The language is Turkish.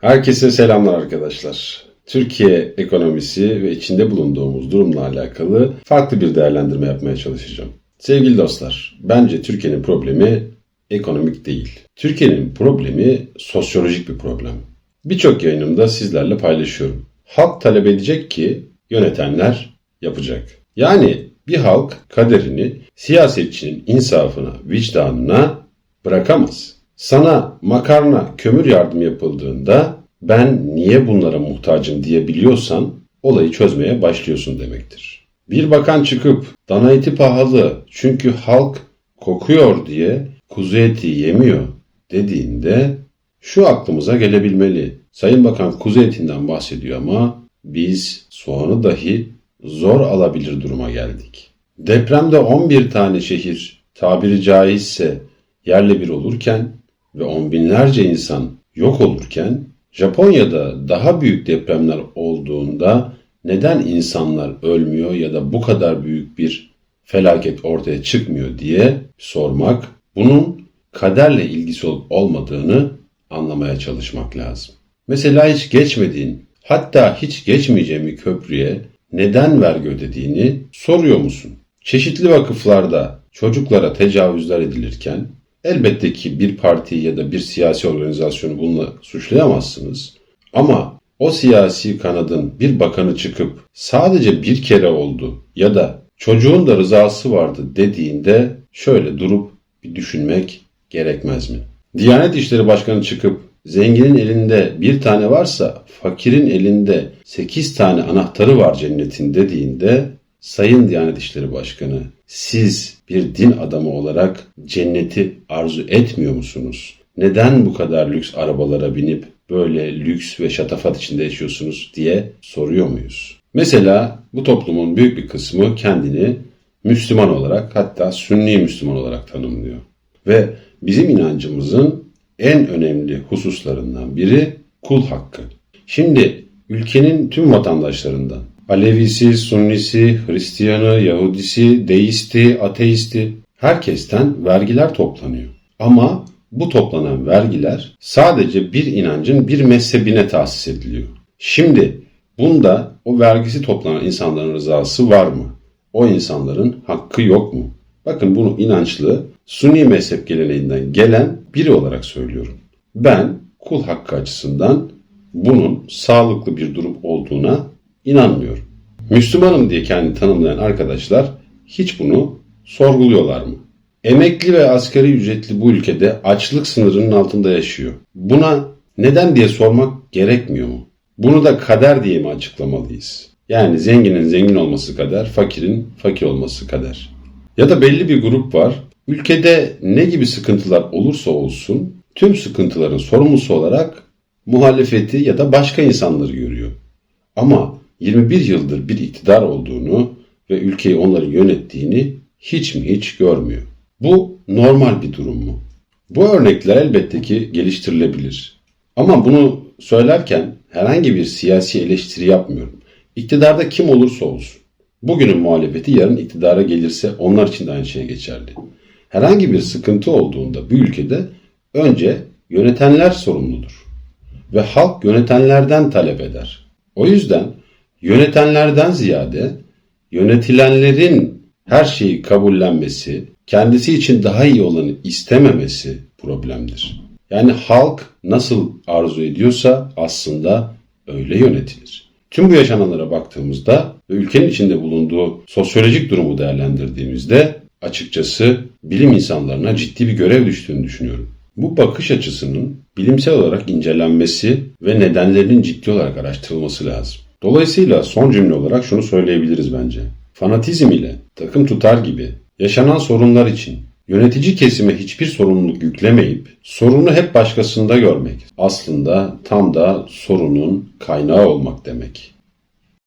Herkese selamlar arkadaşlar. Türkiye ekonomisi ve içinde bulunduğumuz durumla alakalı farklı bir değerlendirme yapmaya çalışacağım. Sevgili dostlar, bence Türkiye'nin problemi ekonomik değil. Türkiye'nin problemi sosyolojik bir problem. Birçok yayınımda sizlerle paylaşıyorum. Halk talep edecek ki yönetenler yapacak. Yani bir halk kaderini siyasetçinin insafına, vicdanına bırakamaz. Sana makarna, kömür yardım yapıldığında ben niye bunlara muhtacım diyebiliyorsan olayı çözmeye başlıyorsun demektir. Bir bakan çıkıp dana eti pahalı çünkü halk kokuyor diye kuzu eti yemiyor dediğinde şu aklımıza gelebilmeli. Sayın Bakan kuzu etinden bahsediyor ama biz soğanı dahi zor alabilir duruma geldik. Depremde 11 tane şehir tabiri caizse yerle bir olurken ve on binlerce insan yok olurken Japonya'da daha büyük depremler olduğunda neden insanlar ölmüyor ya da bu kadar büyük bir felaket ortaya çıkmıyor diye sormak, bunun kaderle ilgisi olup olmadığını anlamaya çalışmak lazım. Mesela hiç geçmediğin, hatta hiç geçmeyeceğin bir köprüye neden vergi ödediğini soruyor musun? Çeşitli vakıflarda çocuklara tecavüzler edilirken elbette ki bir parti ya da bir siyasi organizasyonu bununla suçlayamazsınız. Ama o siyasi kanadın bir bakanı çıkıp sadece bir kere oldu ya da çocuğun da rızası vardı dediğinde şöyle durup bir düşünmek gerekmez mi? Diyanet İşleri Başkanı çıkıp zenginin elinde bir tane varsa fakirin elinde sekiz tane anahtarı var cennetin dediğinde Sayın Diyanet İşleri Başkanı siz bir din adamı olarak cenneti arzu etmiyor musunuz? Neden bu kadar lüks arabalara binip böyle lüks ve şatafat içinde yaşıyorsunuz diye soruyor muyuz? Mesela bu toplumun büyük bir kısmı kendini Müslüman olarak hatta Sünni Müslüman olarak tanımlıyor. Ve bizim inancımızın en önemli hususlarından biri kul hakkı. Şimdi ülkenin tüm vatandaşlarından Alevisi, Sunnisi, Hristiyanı, Yahudisi, Deisti, Ateisti herkesten vergiler toplanıyor. Ama bu toplanan vergiler sadece bir inancın bir mezhebine tahsis ediliyor. Şimdi bunda o vergisi toplanan insanların rızası var mı? O insanların hakkı yok mu? Bakın bunu inançlı Sunni mezhep geleneğinden gelen biri olarak söylüyorum. Ben kul hakkı açısından bunun sağlıklı bir durum olduğuna inanmıyorum. Müslümanım diye kendini tanımlayan arkadaşlar hiç bunu sorguluyorlar mı? Emekli ve asgari ücretli bu ülkede açlık sınırının altında yaşıyor. Buna neden diye sormak gerekmiyor mu? Bunu da kader diye mi açıklamalıyız? Yani zenginin zengin olması kadar, fakirin fakir olması kadar. Ya da belli bir grup var. Ülkede ne gibi sıkıntılar olursa olsun tüm sıkıntıların sorumlusu olarak muhalefeti ya da başka insanları görüyor. Ama 21 yıldır bir iktidar olduğunu ve ülkeyi onların yönettiğini hiç mi hiç görmüyor. Bu normal bir durum mu? Bu örnekler elbette ki geliştirilebilir. Ama bunu söylerken herhangi bir siyasi eleştiri yapmıyorum. İktidarda kim olursa olsun. Bugünün muhalefeti yarın iktidara gelirse onlar için de aynı şey geçerli. Herhangi bir sıkıntı olduğunda bu ülkede önce yönetenler sorumludur. Ve halk yönetenlerden talep eder. O yüzden yönetenlerden ziyade yönetilenlerin her şeyi kabullenmesi, kendisi için daha iyi olanı istememesi problemdir. Yani halk nasıl arzu ediyorsa aslında öyle yönetilir. Tüm bu yaşananlara baktığımızda ve ülkenin içinde bulunduğu sosyolojik durumu değerlendirdiğimizde açıkçası bilim insanlarına ciddi bir görev düştüğünü düşünüyorum. Bu bakış açısının bilimsel olarak incelenmesi ve nedenlerinin ciddi olarak araştırılması lazım. Dolayısıyla son cümle olarak şunu söyleyebiliriz bence. Fanatizm ile takım tutar gibi yaşanan sorunlar için yönetici kesime hiçbir sorumluluk yüklemeyip sorunu hep başkasında görmek aslında tam da sorunun kaynağı olmak demek.